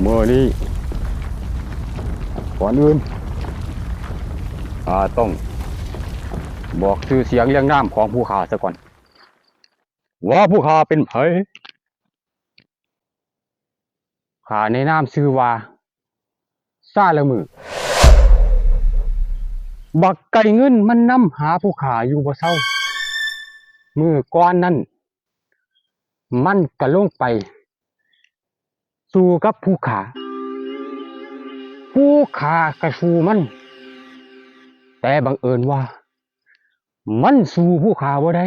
เมื่อนี้ก่อนอื่นอาต้อง บอกชื่อเสียงเรียงนามของผู้ขาซะก่อน ว่าผู้ขาเป็นไผขาในนามชื่อว่าซาละมือ บักไก่เงินมันนำหาผู้ขาอยู่บ่เศร้ามือก้อนนั้นมันก็ลงไป สู้กับผู้ขา ผู้ขากระสูมัน แต่บังเอิญว่า มันสู้ผู้ขาบ่ได้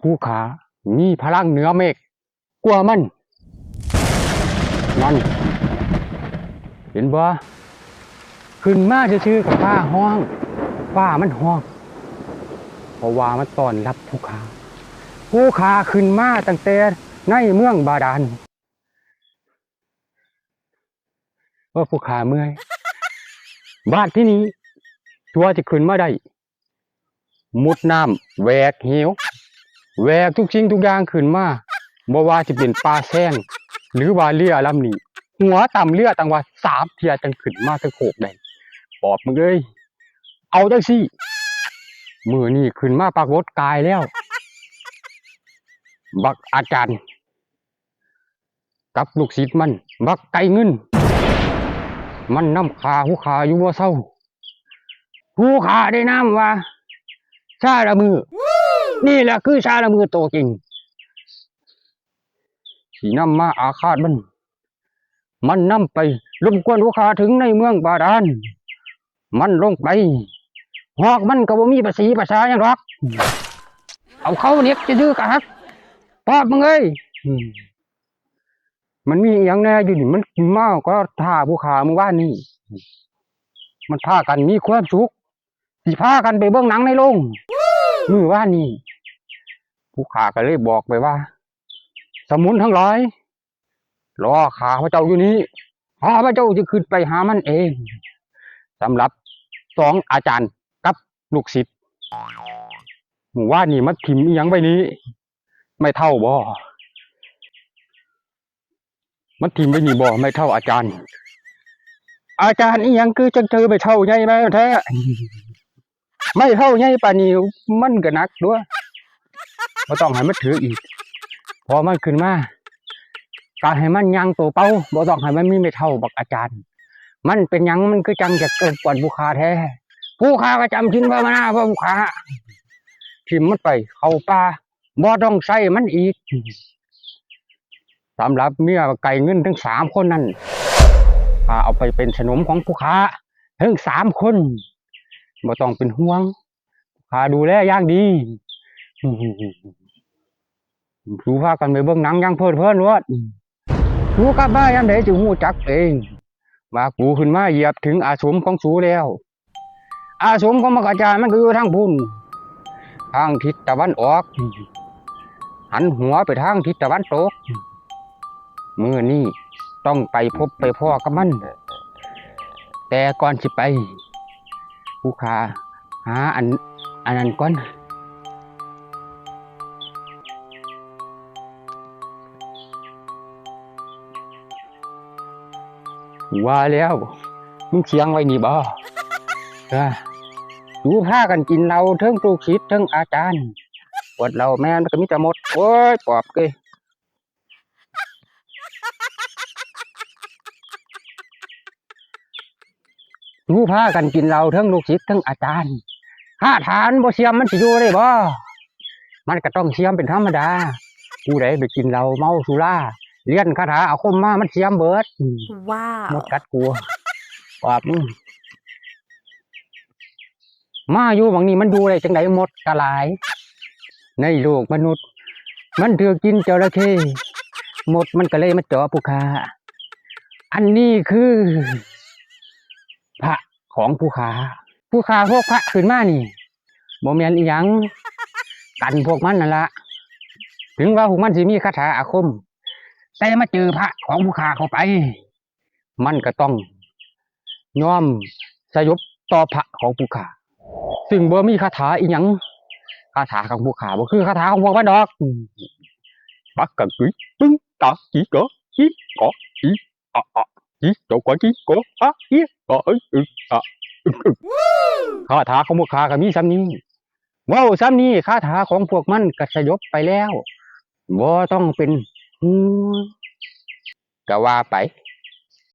ผู้ขามีพลังเหนือเมฆกว่ามัน นั่น เห็นบ่ ขึ้นมาชื่อๆกับป้าห้องป้ามันห้องเพราะว่ามันตอนรับผู้ค้า ผู้ค้าขึ้นมาตั้งแต่ในเมืองบาดาลว่าผู้ค้าเมื่อยบ้านที่นี้ชัวจะขึ้นมาได้ มุดน้ำแหวกเหวแหวกทุกสิ่งทุกอย่างขึ้นมาบ่ว่าจะเป็นปลาแซงหรือว่าเรือลำนี้หัวต่ำเรือตังว่าสามเทียจังขึ้นมาทั้งโขกได้ ปอบมึงเอ้ยเอาจังสิมือนี่ขึ้นมาปรากฏกายแล้ว บักอาจารย์ กับลูกศิษย์มัน บักไก่เงิน มันน้ำขาผู้ขาอยู่บ่าเศร้าผู้ขาได้นามว่าชาละมือ นี่แหละคือชาละมือโตจริงที่นำมาอาฆาตมัน มันนำไปรบกวนผู้ขาถึงในเมืองบาดาล มันลงไปหอกมันก็บ่มีภาษีภาษาหยังหรอก เอาเขาเน็กจะดื้อกะฮักปอบมึงเอ้ยอืมมันมีอหย่างแน่อยู่นี่มันเมาก็ท่าผู้ขาเมื่อวานนี้มันพากันมีความสุขสิพากันไปเบิ่งหนังในโรงมือว่านนี้ผู้ขาก็เลยบอกไปว่า สมุนทั้งหลายรอขาพระเจ้าอยู่นี้ข้าพระเจ้าจะขึ้นไปหามันเองสำหรับ สองอาจารย์กับลูกศิษย์หมู่ว่านี่มัดทิมอหยังไปนี้ ไม่เท่าบ่มัดทิมไปนี่บ่ไม่เท่าอาจารย์ อาจารย์อียังคือจังเธอไม่เท่าใหญ่ไหมแท้ไม่เท่าใหญ่ปานี้มันก็นักด้วยบ่ต้องให้มันถืออีก พอมันขึ้นมาการให้มันยังตัวเป้าบ่ต้องให้มันมีไม่เท่าบักอาจารย์ มันเป็นหยังมันคือจังจะเกินกว่าผู้ค้าแท้ผู้ค้าก็จำชินว่ามาหน้าว่าผู้ค้าทิมมันไป เข้าป่าบ่ต้องใส่มันอีกสำหรับเมียไก่เงินทั้งสามคนนั้นพาเอาไปเป็นขนมของผู้ค้าทั้งสามคนบ่ต้องเป็นห่วงพาดูแลอย่างดีดูพากันไปเบิ่งหนังยังเพลิดเพลินวดดูกลับบ้านยามใดจะหูจักเอง ว่ากูขึ้นมาเหยียบถึงอาสมของสูแล้ว อาสมของมกจายมันก็อยู่ทางพุ่นทางทิศตะวันออก หันหัวไปทางทิศตะวันตกเมื่อนี้ต้องไปพบไปพ่อกับมัน แต่ก่อนสิไปผู้ขาหาอันอันนั้นก่อน ว่าแล้วมึงเสียงไว้นี่บ่เออดูพากันกินเราเทิงลูกศิษย์เทิงอาจารย์ปวดเราแม่นมันก็มีแต่หมดโอ้ยปอบเกยดูพากันกินเราเทิงลูกศิษย์เทิงอาจารย์ข้าฐานบ่เสียมมันสิอยู่ได้บ่มันก็ต้องเสียมเป็นธรรมดาผู้ใดไปกินเราเมาสุรา เลียนคาถาอาคมมามันเสียมเบิดว้าหมวดกัดกลัวปอบมึงมาอยู่บางนี้มันดูได้จังไดหมดกระหลาย ในโลกมนุษย์ มันถือกินจระเข้หมดมันก็เลยมาเจาะผู้ค้าอันนี้คือ พระของผู้ค้าผู้ค้าพวกพระขึ้นมานี่บ่แม่นอีหยังกันพวกมันนั่นละถึงว่าพวกมันสิมีคาถาอาคม แต่มาเจอพระของผู้ค้าเข้าไป มันก็ต้องยอมสยบต่อพระของผู้ขาซึ่งบ่มีคาถาอีหยังคาถาของผู้ขาบ่คือคาถาของพวกมันดอกปักกังกุยปึ้งตาจีโกจีโกจีอะอะจีโกกว่าจีโกอะอีก็เอ้ยอึกอะอึกอึกคาถาของพวกขาก็มีซ้ำนี้เว้าซ้ำนี้คาถาของพวกมันก็สยบไปแล้วบ่ต้องเป็นห่วง ก็ว่าไป